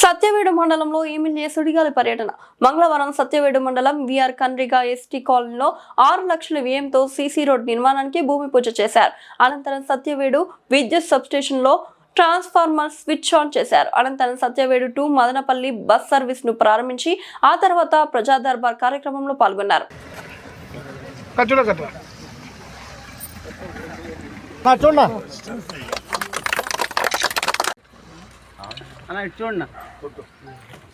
సత్యవేడు మండలంలో ఎమ్మెల్యే సుడిగాలి పర్యటన? మంగళవారం సత్యవేడు మండలం విఆర్ కన్రిగా ఎస్టీ కాలనీలో ఆరు లక్షల వ్యయంతో సీసీ రోడ్ నిర్మాణానికి భూమి పూజ చేశారు. అనంతరం సత్యవేడు విద్యుత్ సబ్స్టేషన్లో ట్రాన్స్ఫార్మర్ స్విచ్ ఆన్ చేశారు. అనంతరం సత్యవేడు టు మదనపల్లి బస్ సర్వీస్ను ప్రారంభించి ఆ తర్వాత ప్రజా దర్బార్ కార్యక్రమంలో పాల్గొన్నారు. చూడ అన్న ఇటు చూడండి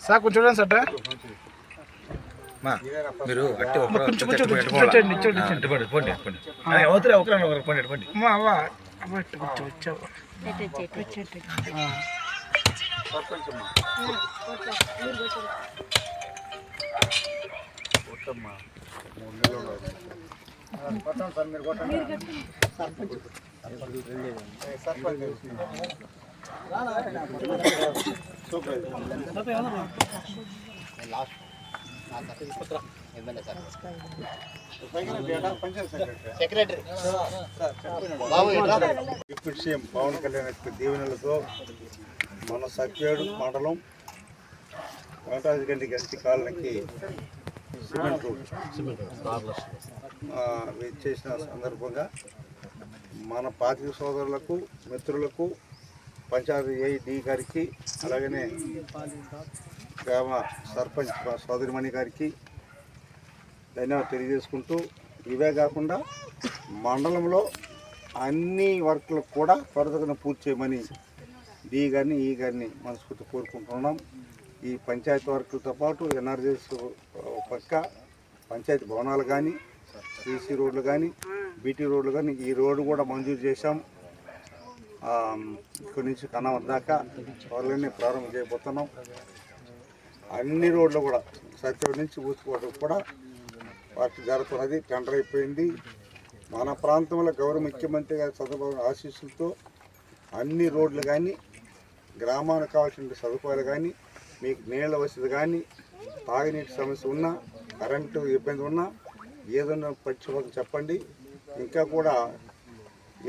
సార్ కొంచెం చూడండి సార్ మా మీరు అట్టి ఒకరు ఒకరు పోండి పోండి. డిప్యూటీ సీఎం పవన్ కళ్యాణ్ యొక్క దీవెనలతో మన సత్యేడు మండలం వెంకటాజగండి గంటి కాలనీకి సిమెంట్ రోడ్ చేసిన సందర్భంగా మన పాతిక సోదరులకు మిత్రులకు పంచాయతీ ఏ డి గారికి అలాగనే గ్రామ సర్పంచ్ సోదరిమణి గారికి ధన్యవాదాలు తెలియజేసుకుంటూ ఇవే కాకుండా మండలంలో అన్ని వర్క్లకు కూడా త్వరతగా పూర్తి చేయమని డి గారిని ఈ గారిని మనస్ఫూర్తి కోరుకుంటున్నాం. ఈ పంచాయతీ వర్కులతో పాటు ఎన్ఆర్జీఎస్ పక్క పంచాయతీ భవనాలు కానీ సీసీ రోడ్లు కానీ బీటీ రోడ్లు కానీ ఈ రోడ్డు కూడా మంజూరు చేశాం. ఇక్కడి నుంచి కన్నవరం దాకా త్వరలోనే ప్రారంభం చేయబోతున్నాం. అన్ని రోడ్లు కూడా సత్యం నుంచి ఊసుకోవడం కూడా వర్క్ జరుగుతున్నది. టెండర్ అయిపోయింది. మన ప్రాంతంలో గౌరవ ముఖ్యమంత్రి గారి చంద్రబాబు ఆశీస్సులతో అన్ని రోడ్లు కానీ గ్రామానికి కావాల్సిన సదుపాయాలు కానీ మీకు నీళ్ళ వసతి కానీ తాగునీటి సమస్య ఉన్నా కరెంటు ఇబ్బంది ఉన్నా ఏదన్నా పక్షపాతం చెప్పండి. ఇంకా కూడా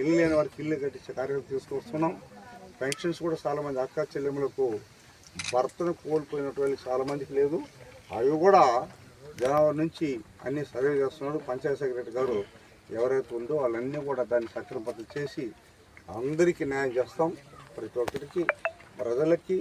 ఇల్లు లేని వారికి ఇల్లు కట్టించే కార్యక్రమం తీసుకొస్తున్నాం. పెన్షన్స్ కూడా చాలామంది అక్క చెల్లెములకు భర్తను కోల్పోయినటువంటి చాలామందికి లేదు. అవి కూడా జనవరి నుంచి అన్ని సర్వే చేస్తున్నాడు పంచాయత్ సెక్రటరీ గారు. ఎవరైతే ఉందో వాళ్ళన్నీ కూడా దాన్ని సక్రమపద్ధతి చేసి అందరికీ న్యాయం చేస్తాం. ప్రతి ఒక్కరికి ప్రజలకి